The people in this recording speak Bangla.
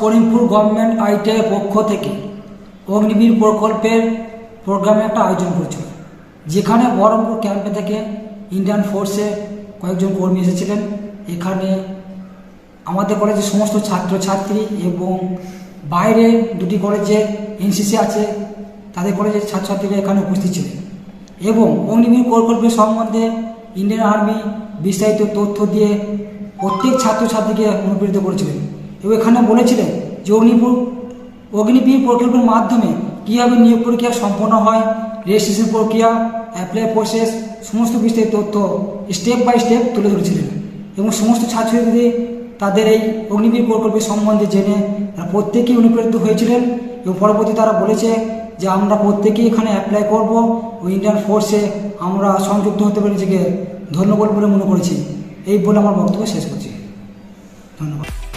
করিমপুর গভর্নমেন্ট আইটিআই পক্ষ থেকে অগ্নিবীর প্রকল্পের প্রোগ্রামে একটা আয়োজন করেছিল, যেখানে বহরমপুর ক্যাম্পে থেকে ইন্ডিয়ান ফোর্সে কয়েকজন কর্মী এসেছিলেন। এখানে আমাদের কলেজের সমস্ত ছাত্রছাত্রী এবং বাইরে দুটি কলেজে এনসিসি আছে, তাদের কলেজের ছাত্রছাত্রীরা এখানে উপস্থিত ছিলেন এবং অগ্নিবীর প্রকল্পের সম্বন্ধে ইন্ডিয়ান আর্মি বিস্তারিত তথ্য দিয়ে প্রত্যেক ছাত্রছাত্রীকে অনুপ্রেরিত করেছিলেন। এখানে বলেছিলেন যে অগ্নিপুর অগ্নিবীর প্রকল্পের মাধ্যমে কীভাবে নিয়োগ প্রক্রিয়া সম্পন্ন হয় রেজিস্ট্রেশন প্রক্রিয়া অ্যাপ্লাই প্রসেস সমস্ত বিস্তারিত তথ্য স্টেপ বাই স্টেপ তুলে ধরেছিলেন। এবং সমস্ত ছাত্রছাত্রীদের তাদের এই অগ্নিবীর প্রকল্পের সম্বন্ধে জেনে তারা প্রত্যেকেই অনুপ্রেরিত হয়েছিলেন এবং পরবর্তী তারা বলেছে যে আমরা প্রত্যেকেই এখানে অ্যাপ্লাই করব ও ইন্ডিয়ান ফোর্সে আমরা সংযুক্ত হতে পেরে নিজেকে ধন্যবাদ বলে মনে করেছি। এই বলে আমার বক্তব্য শেষ করছি। ধন্যবাদ।